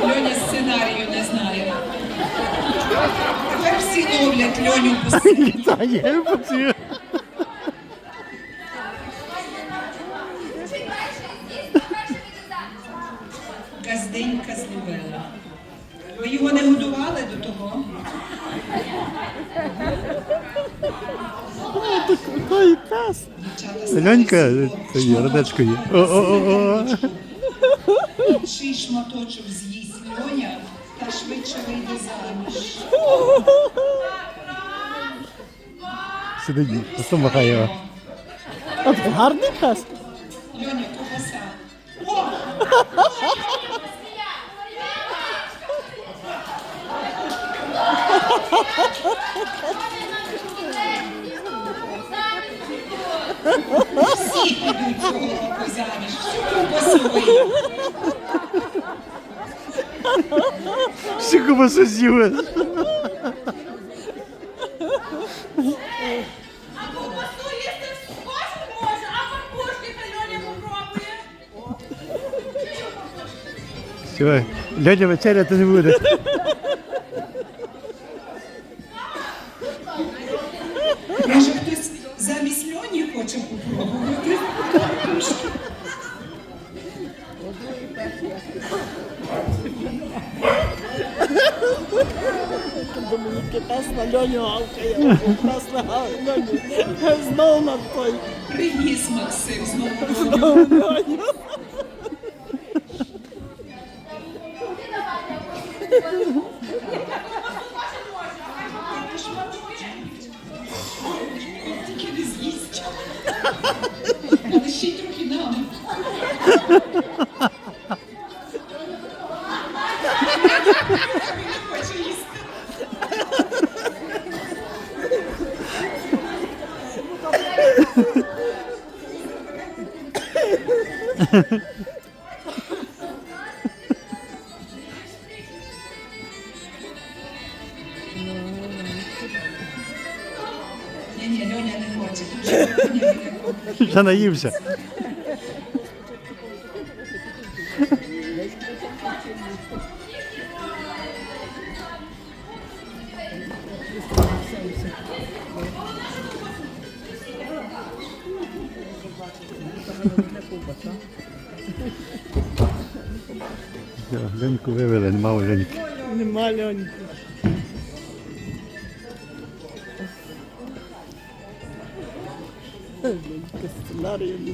Льоня сценарію не знає. Тепер всі ловлять Льоню по я працюю. Ви його не годували до того? Ой, пес. Ленька, це є, родечко є. О-о-о. Чий шматочок з'їсть Льоня, та швидше вийде заміж. Сидить, просто махає його. А це гарний пес. Льоня, ковбаса. О! Всі підуть цього року заміж, всю ковбасу виїдуть. Всі кубасу з'їли. А ковбасу їсти кожен може, а картошки Льоня попробує. Все, Льоня вечеряти не буде. Льоні хоче попробувати? Доминіки пес на льоню гавкає, пес на льоню. Знову на той. Приніс Максим знову. Льоню. Тільки Não deixei truque, não. Ні, ні, Льоня не хоче. Тут же не Вже наївся. Леньку вивели, нема Леньки. Нема льоньки. Льонька сценарію не